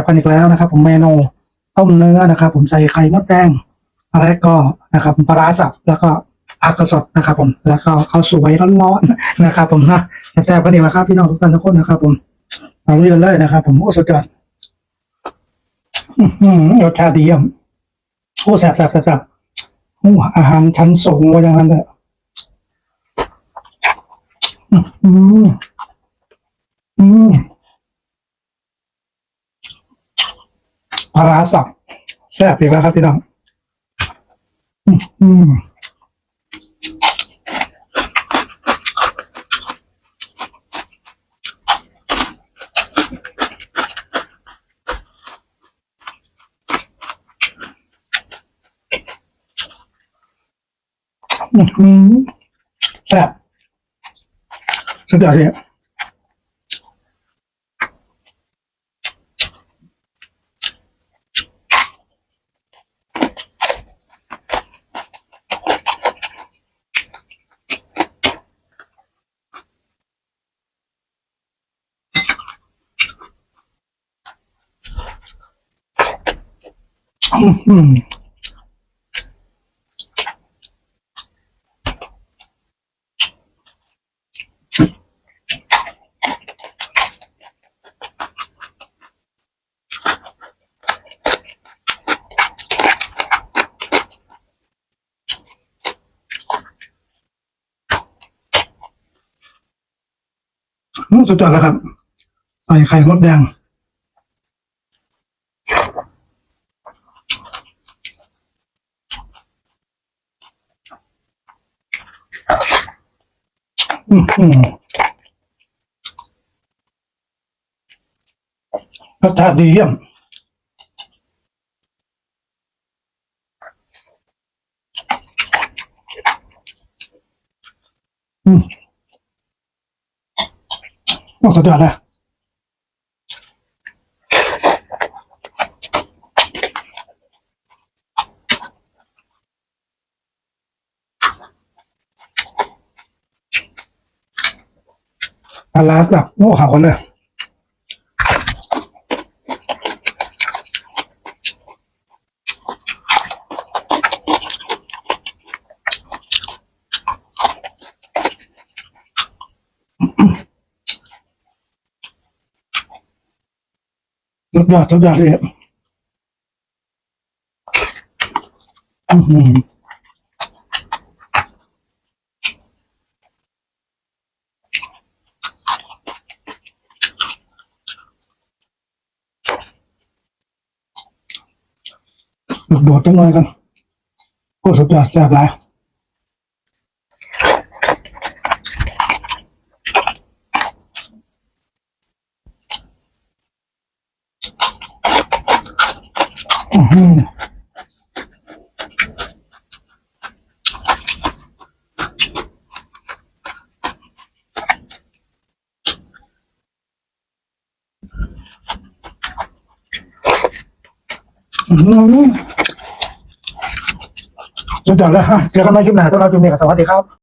บกันอีกแล้วนะครับ ผมเมนูต้มเนื้อนะครับ ผมใส่ไข่มดแดงแล้วก็นะครับปลาสับแล้วก็อักรสดนะครับผมแล้วก็ข้าวสวยร้อนๆนะครับ ผมนะแซ่บๆกันอีกแล้วครับพี่น้องทุกท่านทุกคนนะครับ ผมเอาเรื่องเลยนะครับ ผมโอ้สุดยอดอื้ออรสชาติดีอะโอ้แซ่บแซ่บแซ่บแซ่บโอ้อาหารชั้นสูงว่าอย่างนั้นเลยอืมอืม ปลาร้าสับแซ่บอีกแล้วครับพี่น้องอืมแซ่บสุดยอดเลย สุดยอดแล้วครับ ใส่ไข่มดแดง อืมอืม รสชาติดีเยี่ยมอืมโอ้สุดยอดเลย ปลาร้าสับโอ้เขาเลยสุดยอดสุดยอดเลยอือ ลูกโดดจังเลยกันโอ้สุดยอดแซ่บหลายอือหืออื้อหือ สุดยอดเลยฮะเจอกันใหม่คลิปหน้าสำหรับคลิปนี้ก็สวัสดีครับ